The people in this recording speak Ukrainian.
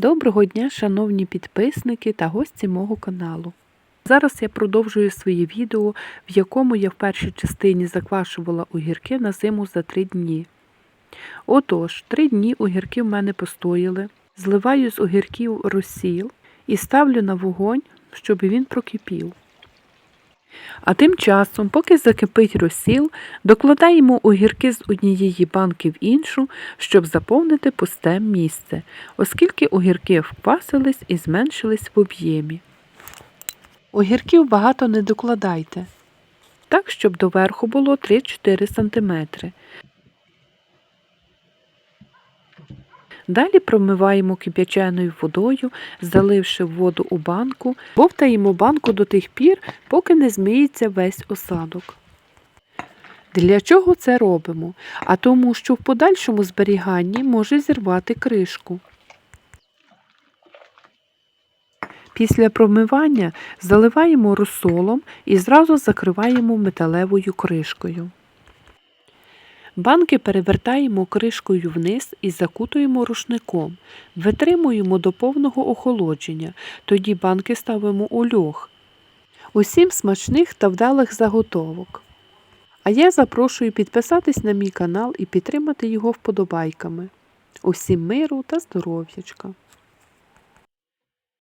Доброго дня, шановні підписники та гості мого каналу. Зараз я продовжую своє відео, в якому я в першій частині заквашувала огірки на зиму за 3 дні. Отож, 3 дні огірки в мене постояли, зливаю з огірків розсіл і ставлю на вогонь, щоб він прокипів. А тим часом, поки закипить розсіл, докладаємо огірки з однієї банки в іншу, щоб заповнити пусте місце, оскільки огірки вквасились і зменшились в об'ємі. Огірків багато не докладайте, так, щоб доверху було 3-4 см. Далі промиваємо кип'яченою водою, заливши воду у банку, бовтаємо банку до тих пір, поки не змиється весь осадок. Для чого це робимо? А тому, що в подальшому зберіганні може зірвати кришку. Після промивання заливаємо розсолом і зразу закриваємо металевою кришкою. Банки перевертаємо кришкою вниз і закутуємо рушником. Витримуємо до повного охолодження, тоді банки ставимо у льох. Усім смачних та вдалих заготовок. А я запрошую підписатись на мій канал і підтримати його вподобайками. Усім миру та здоров'ячка!